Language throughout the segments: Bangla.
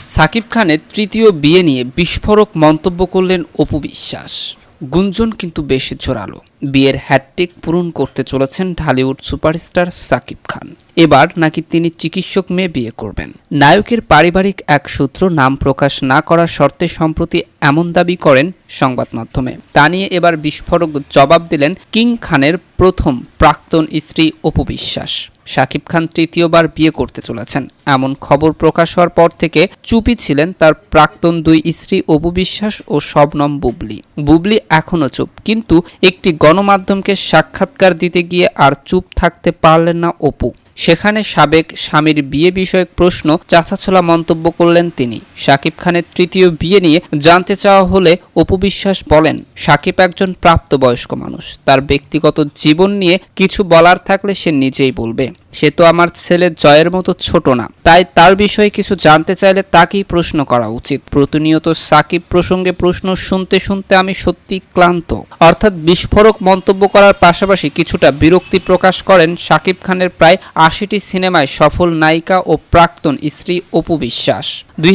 সাকিব খানের তৃতীয় বিয়ে নিয়ে বিস্ফোরক মন্তব্য করলেন অপু বিশ্বাস। গুঞ্জন কিন্তু বেশ জোরালো। বিয়ের হ্যাটটিক পূরণ করতে চলেছেন ঢালিউড সুপারস্টার সাকিব খান। এবার নাকি তিনি চিকিৎসক মেয়ে বিয়ে করবেন। নায়কের পারিবারিক এক সূত্র নাম প্রকাশ না করার শর্তে সম্প্রতি এমন দাবি করেন সংবাদ মাধ্যমে। তা নিয়ে এবার বিস্ফোরক জবাব দিলেন কিং খানের প্রথম প্রাক্তন স্ত্রী অপু বিশ্বাস। শাকিব খান তৃতীয়বার বিয়ে করতে চলেছেন। এমন খবর প্রকাশ হওয়ার পর থেকে চুপি ছিলেন তার প্রাক্তন দুই স্ত্রী অপু বিশ্বাস ও শবনম বুবলি। বুবলি এখনও চুপ, কিন্তু একটি গণমাধ্যমকে সাক্ষাৎকার দিতে গিয়ে আর চুপ থাকতে পারলেন না অপু। সেখানে সাবেক স্বামীর বিয়ে বিষয়ক প্রশ্ন চাচাছোলা মন্তব্য করলেন তিনি। সাকিব খানের তৃতীয় বিয়ে নিয়ে জানতে চাওয়া হলে অপু বিশ্বাস বলেন, সাকিব একজন প্রাপ্তবয়স্ক মানুষ। তার ব্যক্তিগত জীবন নিয়ে কিছু বলার থাকলে সে নিজেই বলবে। সে তো আমার ছেলে জয়ের মতো ছোট না। তাই তার বিষয়ে কিছু জানতে চাইলে তাকেই প্রশ্ন করা উচিত। প্রতিনিয়ত সাকিব প্রসঙ্গে প্রশ্ন শুনতে শুনতে আমি সত্যি ক্লান্ত। অর্থাৎ বিস্ফোরক মন্তব্য করার পাশাপাশি কিছুটা বিরক্তি প্রকাশ করেন সাকিব খানের প্রায় আশিটি সিনেমায় সফল নায়িকা ও প্রাক্তন স্ত্রী অপু বিশ্বাস। দুই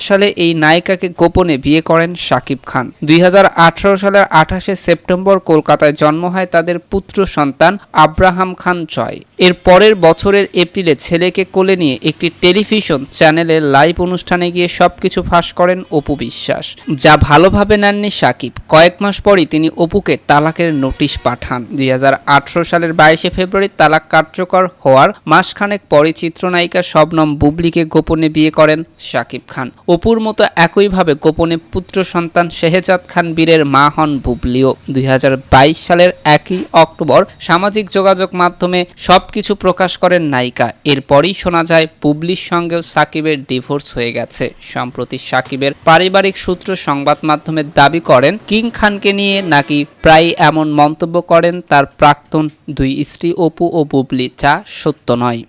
সালে এই নায়িকাকে গোপনে বিয়ে করেন সাকিব খান। দুই হাজার আঠারো সালের আঠাশে সেপ্টেম্বর কলকাতায় জন্ম হয় তাদের পুত্র সন্তান আব্রাহাম খান জয় এর পরের বছরের এপ্রিলে ছেলেকে কোলে নিয়ে একটি টেলিভিশন চ্যানেলের লাইভ অনুষ্ঠানে গিয়ে সবকিছু ফাঁস করেন অপু বিশ্বাস। যা ভালোভাবে নেননি সাকিব। কয়েক মাস পরই তিনি অপুকে তালাকের নোটিশ পাঠান। দুই হাজার আঠেরো সালের বাইশে ফেব্রুয়ারি তালাক কার্যকর হওয়ার মাসখানেক পরে চিত্রনায়িকা শবনম বুবলিকে গোপনে বিয়ে করেন শাকিব খান। অপুর মতো একইভাবে গোপনে পুত্র সন্তান শেহজাদ খান বীরের মা হন বুবলিও। দুই হাজার বাইশ সালের একই অক্টোবর সামাজিক যোগাযোগ মাধ্যমে সবকিছু প্রকাশ করেন নায়িকা। এরপরই শোনা যায় বুবলির সঙ্গেও সাকিবের ডিভোর্স হয়ে গেছে। সম্প্রতি সাকিবের পারিবারিক সূত্র সংবাদ মাধ্যমে দাবি করেন, কিং খানকে নিয়ে নাকি প্রায় এমন মন্তব্য করেন তার প্রাক্তন দুই স্ত্রী অপু ও বুবলি, যা সত্য নয়।